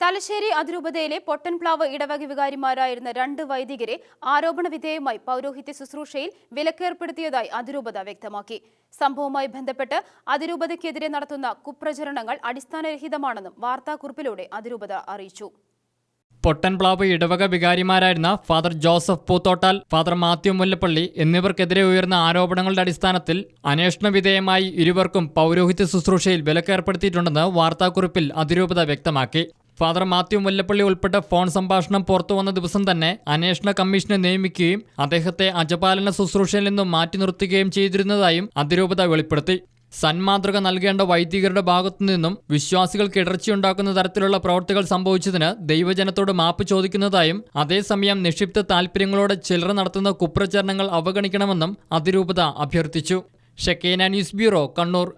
ബാലുശ്ശേരി അതിരൂപതയിലെ പൊട്ടൻപ്ലാവ് ഇടവക വികാരിമാരായിരുന്ന രണ്ട് വൈദികരെ ആരോപണ വിധേയമായി പൗരോഹിത്യ ശുശ്രൂഷയിൽ വിലക്കേർപ്പെടുത്തിയതായി അതിരൂപത വ്യക്തമാക്കി. സംഭവവുമായി ബന്ധപ്പെട്ട് അതിരൂപതയ്ക്കെതിരെ നടത്തുന്ന കുപ്രചരണങ്ങൾ അടിസ്ഥാനരഹിതമാണെന്നും വാർത്താക്കുറിപ്പിലൂടെ അതിരൂപത അറിയിച്ചു. പൊട്ടൻപ്ലാവ് ഇടവക വികാരിമാരായിരുന്ന father Joseph Poothottal father Mathew Mullappally എന്നിവർക്കെതിരെ ഉയർന്ന ആരോപണങ്ങളുടെ അടിസ്ഥാനത്തിൽ അന്വേഷണ വിധേയമായി ഇരുവർക്കും പൗരോഹിത്യ ശുശ്രൂഷയിൽ വിലക്കേർപ്പെടുത്തിയിട്ടുണ്ടെന്ന് വാർത്താക്കുറിപ്പിൽ അതിരൂപത വ്യക്തമാക്കി. ഫാദർ മാത്യു മുല്ലപ്പള്ളി ഉൾപ്പെട്ട ഫോൺ സംഭാഷണം പുറത്തുവന്ന ദിവസം തന്നെ അന്വേഷണ കമ്മീഷനെ നിയമിക്കുകയും അദ്ദേഹത്തെ അജപാലന ശുശ്രൂഷയിൽ നിന്നും മാറ്റി നിർത്തുകയും ചെയ്തിരുന്നതായും അതിരൂപത വെളിപ്പെടുത്തി. സന്മാതൃക നൽകേണ്ട വൈദികരുടെ ഭാഗത്തു നിന്നും വിശ്വാസികൾക്ക് ഇടർച്ചയുണ്ടാക്കുന്ന തരത്തിലുള്ള പ്രവർത്തികൾ സംഭവിച്ചതിന് ദൈവജനത്തോട് മാപ്പ് ചോദിക്കുന്നതായും അതേസമയം നിക്ഷിപ്ത താൽപര്യങ്ങളോടെ ചിലർ നടത്തുന്ന കുപ്രചരണങ്ങൾ അവഗണിക്കണമെന്നും അതിരൂപത അഭ്യർത്ഥിച്ചു. Shekinah news bureau Kannur.